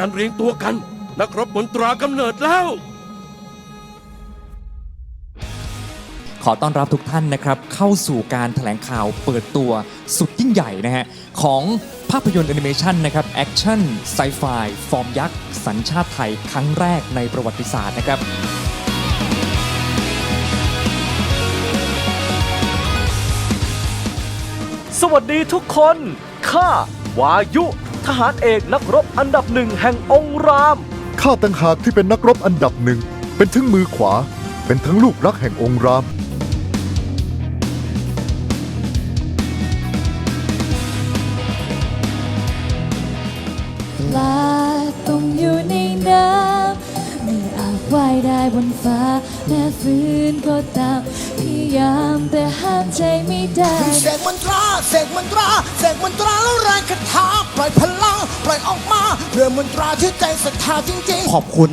จันทร์เรียงตัวกัน นักรบมนตรากำเนิดแล้ว ขอต้อนรับทุกท่านนะครับ เข้าสู่การแถลงข่าวเปิดตัวสุดยิ่งใหญ่นะฮะ ของภาพยนตร์แอนิเมชันนะครับ แอคชั่นไซไฟฟอร์มยักษ์ สัญชาติไทยครั้งแรกในประวัติศาสตร์นะครับสวัสดีทุกคน ข้า วายุ ทหารเอกนักรบอันดับหนึ่งแห่งองค์ราม ข้าต่างหากที่เป็นนักรบอันดับหนึ่ง เป็นทั้งมือขวา เป็นทั้งลูกรักแห่งองค์ราม ปลาต้องอยู่ในน้ำไม่อาจว่ายได้บนฟ้า แม้ฟื้นก็ตามพยายามแต่ห้ามใจไม่ได้เสกมนตรา เสกมนตราเสกมนตราแล้วแรงคาถาปล่อยพลังปล่อยออกมาเพื่อมนตราที่ใจศรัทธาจริงๆ ขอบคุณ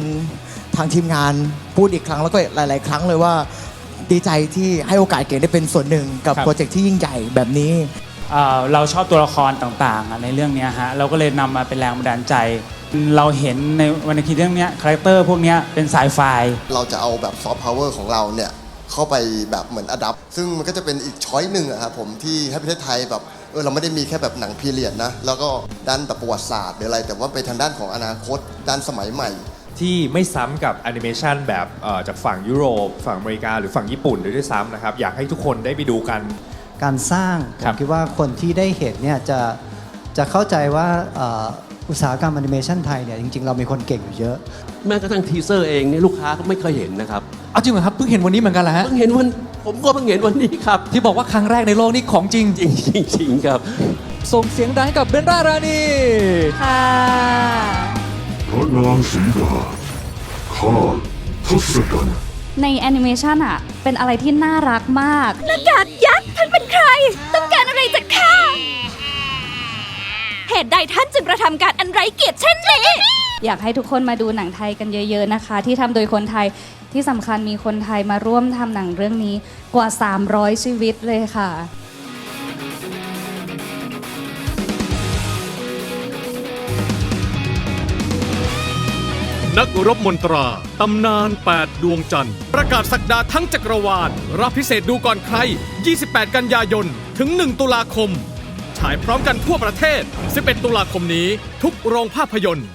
ทางทีมงานพูดอีกครั้งแล้วก็หลาย ๆ ครั้งเลยว่าดีใจที่ให้โอกาสเก๋ได้เป็นส่วนหนึ่งกับครับ โปรเจกต์ที่ยิ่งใหญ่แบบนี้ เอ่อเราชอบตัวละครต่างๆอะในเรื่องเนี้ยฮะเราก็เลยนำมาเป็นแรงบันดาลใจ เราเห็นในวันในคิดเรื่องเนี้ยคาแรคเตอร์พวกเนี้ยเป็นสายไฟ เราจะเอาแบบซอฟต์พาวเวอร์ของเราเนี่ย เข้าไปแบบเหมือนอดับ ซึ่งมันก็จะเป็นอีกช้อยหนึ่งอะครับผมที่ให้ประเทศไทยแบบเออเราไม่ได้มีแค่แบบหนังพีเรียดนะ แล้วก็ด้านแบบประวัติศาสตร์หรืออะไร แต่ว่าไปทางด้านของอนาคตด้านสมัยใหม่ ที่ไม่ซ้ำกับแอนิเมชันแบบเอ่อจากฝั่งยุโรป ฝั่งอเมริกา หรือฝั่งญี่ปุ่นด้วยซ้ำนะครับ อยากให้ทุกคนได้ไปดูกัน การสร้างผครัมบ คิดว่าคนที่ได้เห็นเนี่ยจะจะเข้าใจว่าเอ่อ อุตสาหกรรมแอนิเมชันไทยเนี่ยจริงๆ เรามีคนเก่งอยู่เยอะ แม้กระทั่งทีเซอร์เองเนี่ยลูกค้าก็ไม่เคยเห็นนะครับเอาจริงเหรอครับเพิ่งเห็นวันนี้เหมือนกันเหรอฮะเพิ่งเห็นวันผมก็เพิ่งเห็นวันนี้ครับที่บอกว่าครั้งแรกในโลกนี่ของจริง จริงจริงจริงครับ ส่งเสียงดังให้กับเบนรารานีค่ะพระนางสีดาข้าทศกัณฐ์ในแอนิเมชันอะเป็นอะไรที่น่ารักมากหน้ากาก ตุใดท่านจึงกระทำการอันไร้เกียรติเช่นนี้ อยากให้ทุกคนมาดูหนังไทยกันเยอะ ๆนะคะ ที่ทำโดยคนไทยที่สำคัญมีคนไทยมาร่วมทำหนังเรื่องนี้กว่า 300 ชีวิตเลยค่ะ นักรบมนตรา ตำนาน 8 ดวงจันทร์ ประกาศสักดาทั้งจักรวาล รับพิเศษดูก่อนใคร 28 กันยายน ถึง 1 ตุลาคม ฉายพร้อมกันทั่วประเทศ 11 ตุลาคมนี้ ทุกโรงภาพยนตร์